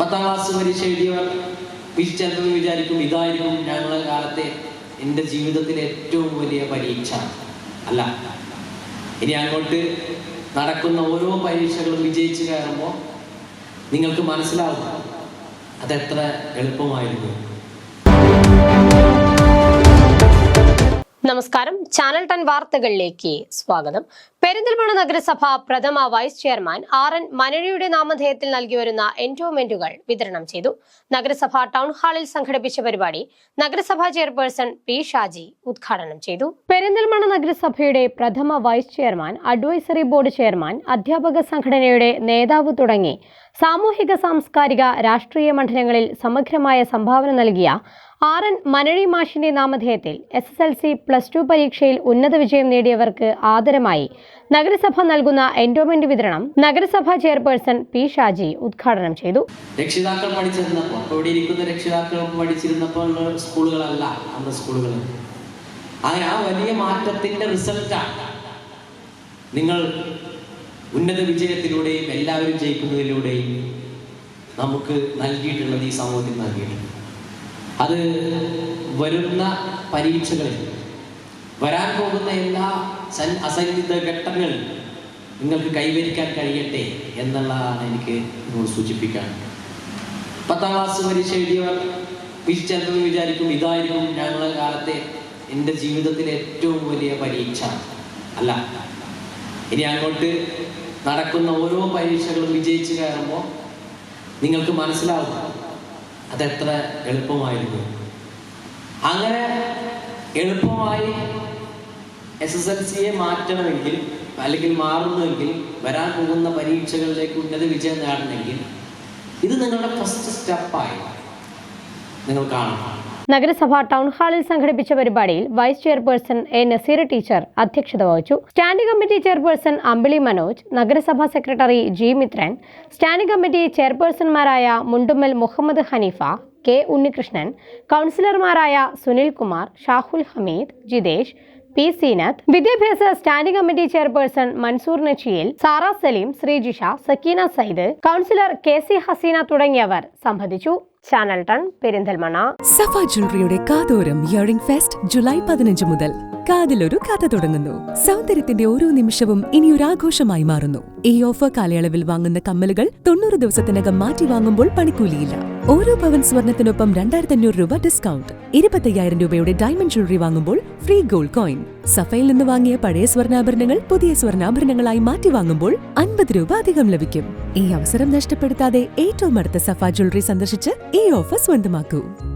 പത്താം ക്ലാസ് പരീക്ഷ എഴുതിയവർ വി- വിചാരിക്കും ഇതായിരിക്കും ഞങ്ങളുടെ കാലത്തെ എന്റെ ജീവിതത്തിലെ ഏറ്റവും വലിയ പരീക്ഷ. അല്ല ഇനി അങ്ങോട്ട് നടക്കുന്ന ഓരോ പരീക്ഷകളും വിജയിച്ചു കയറുമ്പോൾ നിങ്ങൾക്ക് മനസ്സിലാവും അതെത്ര എളുപ്പമായിരുന്നു. നമസ്കാരം. ചാനൽ ടൺ വാർത്തകളിലേക്ക് സ്വാഗതം. പെരിന്തൽമണ്ണ നഗരസഭ പ്രഥമ വൈസ് ചെയർമാൻ ആർ എൻ മനഴിയുടെ നാമധേയത്തിൽ നൽകിവരുന്ന എൻഡോമെന്റുകൾ വിതരണം ചെയ്തു. നഗരസഭ ടൗൺ ഹാളിൽ സംഘടിപ്പിച്ച പരിപാടി നഗരസഭാ ചെയർപേഴ്സൺ പി ഷാജി ഉദ്ഘാടനം ചെയ്തു. പെരിന്തൽമണ്ണ നഗരസഭയുടെ പ്രഥമ vice chairman advisory board chairman അധ്യാപക സംഘടനയുടെ നേതാവ് തുടങ്ങി സാമൂഹിക സാംസ്കാരിക രാഷ്ട്രീയ മണ്ഡലങ്ങളിൽ സമഗ്രമായ സംഭാവന നൽകിയ ആർ എൻ മനഴി മാഷിന്റെ നാമധേയത്തിൽ S S L C plus two പരീക്ഷയിൽ ഉന്നത വിജയം നേടിയവർക്ക് ആദരമായി നഗരസഭ നൽകുന്ന എൻഡോമെന്റ് വിതരണം നഗരസഭാ ചെയർപേഴ്സൺ പി ഷാജി ഉദ്ഘാടനം ചെയ്തു. രക്ഷിതാക്കൾ പഠിച്ചിരുന്നപ്പോൾ രക്ഷിതാക്കൾ പഠിച്ചിരുന്നപ്പോൾ സ്കൂളുകളല്ല അന്ന് സ്കൂളുകൾ. അങ്ങനെ ആ വലിയ മാറ്റത്തിന്റെ റിസൾട്ടാണ് നിങ്ങൾ ഉന്നത വിജയത്തിലൂടെയും എല്ലാവരും ജയിക്കുന്നതിലൂടെയും നമുക്ക് നൽകിയിട്ടുള്ളത് ഈ സമൂഹത്തിൽ നൽകിയിട്ടുണ്ട്. അത് വരുന്ന പരീക്ഷകളിൽ വരാൻ പോകുന്ന എല്ലാ അസന്നിഗ്ധ ഘട്ടങ്ങൾ നിങ്ങൾക്ക് കൈവരിക്കാൻ കഴിയട്ടെ എന്നുള്ളതാണ് എനിക്ക് നിങ്ങളോട് സൂചിപ്പിക്കാൻ പത്താം ക്ലാസ് പരീക്ഷ എഴുതിയവർ വി- ചിലപ്പോൾ വിചാരിക്കും ഇതായിരിക്കും ഞങ്ങളുടെ കാലത്തെ എന്റെ ജീവിതത്തിലെ ഏറ്റവും വലിയ പരീക്ഷ. അല്ല ഇനി അങ്ങോട്ട് നടക്കുന്ന ഓരോ പരീക്ഷകളും വിജയിച്ച് കയറുമ്പോൾ നിങ്ങൾക്ക് മനസ്സിലാവും അതെത്ര എളുപ്പമായിരുന്നു. അങ്ങനെ എളുപ്പമായി എസ് എസ് എൽ സിയെ മാറ്റണമെങ്കിൽ അല്ലെങ്കിൽ മാറുന്നുവെങ്കിൽ വരാൻ പോകുന്ന പരീക്ഷകളിലേക്ക് ഉന്നത വിജയം നേടണമെങ്കിൽ ഇത് നിങ്ങളുടെ ഫസ്റ്റ് സ്റ്റെപ്പായി നിങ്ങൾ കാണണം. നഗരസഭ ടൗൺ ഹാളിൽ സംഘടിപ്പിച്ച പരിപാടിയിൽ vice chairperson A Naseer teacher അധ്യക്ഷത വഹിച്ചു. Standing committee chairperson Ambili Manoj നഗരസഭാ secretary G Mithran standing committee ചെയർപേഴ്സൺമാരായ Mundummal Muhammad Haneefa K Unnikrishnan കൗൺസിലർമാരായ സുനിൽ കുമാർ ഷാഹുൽ ഹമീദ് ജിതേഷ് പി സീനാഥ് വിദ്യാഭ്യാസ standing committee chairperson Mansoor Nachiyil Sara Saleem Sreejisha Sakeena Sayyid councillor K C Haseena തുടങ്ങിയവർ സംബന്ധിച്ചു. Channel town Perinthalmanna. സഫ ജ്വല്ലറിയുടെ കാതോരം earring fest July പതിനഞ്ച് മുതൽ. കാതിലൊരു കഥ തുടങ്ങുന്നു. സൗന്ദര്യത്തിന്റെ ഓരോ നിമിഷവും ഇനിയൊരു ആഘോഷമായി മാറുന്നു. ഈ ഓഫർ കാലയളവിൽ വാങ്ങുന്ന കമ്മലുകൾ തൊണ്ണൂറ് ദിവസത്തിനകം മാറ്റി വാങ്ങുമ്പോൾ പണിക്കൂലിയില്ല. ഓരോ പവൻ സ്വർണത്തിനൊപ്പം രണ്ടായിരത്തി അഞ്ഞൂറ് രൂപ ഡിസ്കൗണ്ട് ഇരുപത്തയ്യായിരം രൂപയുടെ ഡയമണ്ട് ജ്വല്ലറി വാങ്ങുമ്പോൾ ഫ്രീ ഗോൾഡ് കോയിൻ സഫയിൽ നിന്ന് വാങ്ങിയ പഴയ സ്വർണാഭരണങ്ങൾ പുതിയ സ്വർണാഭരണങ്ങളായി മാറ്റി വാങ്ങുമ്പോൾ അൻപത് രൂപ അധികം ലഭിക്കും. ഈ അവസരം നഷ്ടപ്പെടുത്താതെ ഏറ്റവും അടുത്ത സഫ ജ്വല്ലറി സന്ദർശിച്ച് ഈ ഓഫർ സ്വന്തമാക്കൂ.